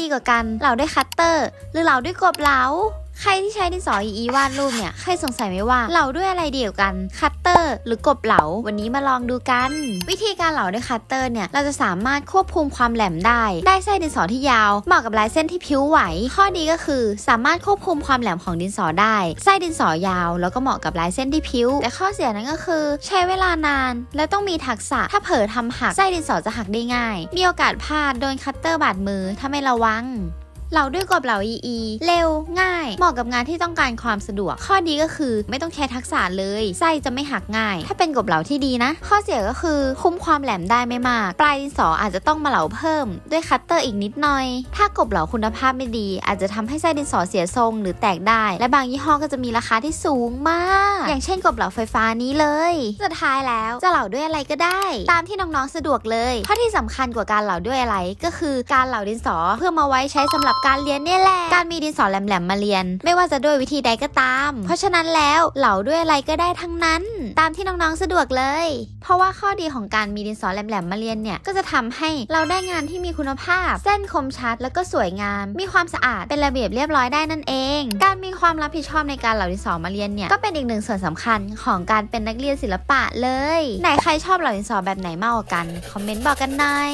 ดีกว่ากันเหลาด้วยคัตเตอร์ หรือเหลาด้วยกบเหลา ใครที่ใช้ดินสออีอีวาดรูปเนี่ย ใครสงสัยไหมว่าเหลาด้วยอะไรเดียวกัน คัตเตอร์ หรือกบเหลา วันนี้มาลองดูกัน วิธีการเหลาด้วยคัตเตอร์เนี่ย เราจะสามารถควบคุมความแหลมได้ ได้ไส้ดินสอที่ยาว เหมาะกับลายเส้นที่พิ้วไหว ข้อดีก็คือสามารถควบคุมความแหลมของดินสอได้ไส้ดินสอยาว แล้วก็เหมาะกับลายเส้นที่พิ้วแต่ข้อเสียนั้นก็คือ ใช้เวลานาน และต้องมีทักษะ ถ้าเผลอทำหักไส้ดินสอจะหักได้ง่าย มีโอกาสพลาดโดนคัตเตอร์บาดมือถ้าไม่ระวัง เหลาด้วยกรบเหลาอีอีเร็วง่าย เหมาะกับงานที่ต้องการความสะดวก ข้อดีก็คือไม่ต้องใช้ทักษะเลยไส้จะไม่หักง่าย ถ้าเป็นกรบเหลาที่ดีนะ ข้อเสียก็คือคุมความแหลมได้ไม่มาก ปลายดินสออาจจะต้องมาเหลาเพิ่ม ด้วยคัตเตอร์อีกนิดหน่อย ถ้ากรบเหลาคุณภาพไม่ดี อาจจะทำให้ไส้ดินสอเสียทรง หรือแตกได้ และบางยี่ห้อก็จะมีราคาที่สูงมาก อย่างเช่นกรบเหลาไฟฟ้านี้เลยสุดท้ายแล้วจะเหลาด้วยอะไรก็ได้ ตามที่น้องๆสะดวกเลยข้อที่สำคัญกว่าการเหลาด้วยอะไร ก็คือการเหลาดินสอเพื่อมาไว้ใช้สำหรับการเรียนเนี่ยแหละ การมีดินสอแหลมๆมาเรียน ไม่ว่าจะด้วยวิธีใดก็ตาม เพราะฉะนั้นแล้วเหลาด้วยอะไรก็ได้ทั้งนั้น ตามที่น้องๆสะดวกเลย เพราะว่าข้อดีของการมีดินสอแหลมๆมาเรียนเนี่ยก็จะทำให้เราได้งานที่มีคุณภาพ เส้นคมชัดแล้วก็สวยงาม มีความสะอาดเป็นระเบียบเรียบร้อยได้นั่นเอง การมีความรับผิดชอบในการเหลาดินสอมาเรียนเนี่ยก็เป็นอีกหนึ่งส่วนสำคัญของการเป็นนักเรียนศิลปะเลย ไหนใครชอบเหลาดินสอแบบไหนมากกว่ากันคอมเมนต์บอกกันหน่อย